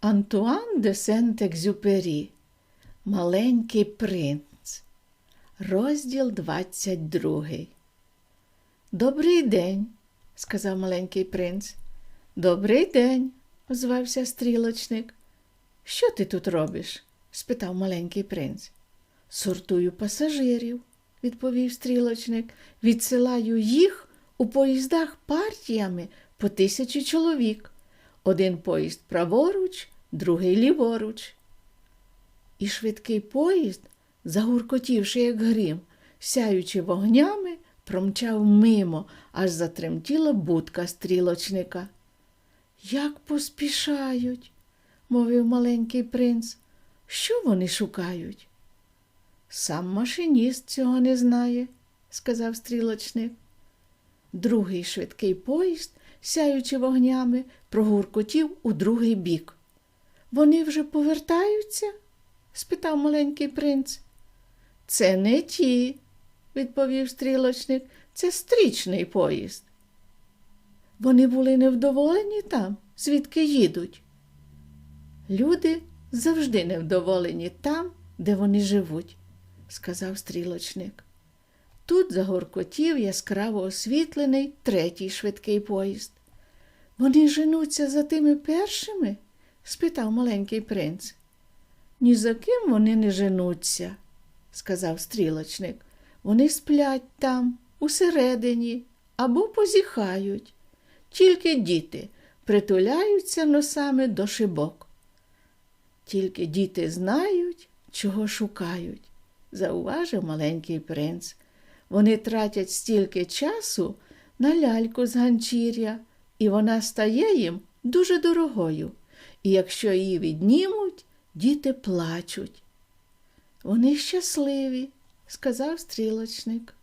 Антуан де Сент-Екзюпері Маленький принц. Розділ 22. Добрий день, сказав маленький принц. Добрий день, озвався стрілочник. Що ти тут робиш? спитав маленький принц. Сортую пасажирів, відповів стрілочник. Відсилаю їх у поїздах партіями по тисячі чоловік. Один поїзд праворуч, другий ліворуч. І швидкий поїзд, загуркотівши, як грім, сяючи вогнями, промчав мимо, аж затремтіла будка стрілочника. Як поспішають, мовив маленький принц. Що вони шукають? Сам машиніст цього не знає, сказав стрілочник. Другий швидкий поїзд, сяючи вогнями, прогуркотів у другий бік. Вони вже повертаються? спитав маленький принц. Це не ті, відповів стрілочник, це стрічний поїзд. Вони були невдоволені там, звідки їдуть. Люди завжди невдоволені там, де вони живуть, сказав стрілочник. Тут загоркотів яскраво освітлений третій швидкий поїзд. Вони женуться за тими першими? спитав маленький принц. Ні за ким вони не женуться, сказав стрілочник. Вони сплять там, усередині, або позіхають. Тільки діти притуляються носами до шибок. Тільки діти знають, чого шукають, зауважив маленький принц. Вони тратять стільки часу на ляльку з ганчір'я, і вона стає їм дуже дорогою. І якщо її віднімуть, діти плачуть. Вони щасливі, сказав стрілочник.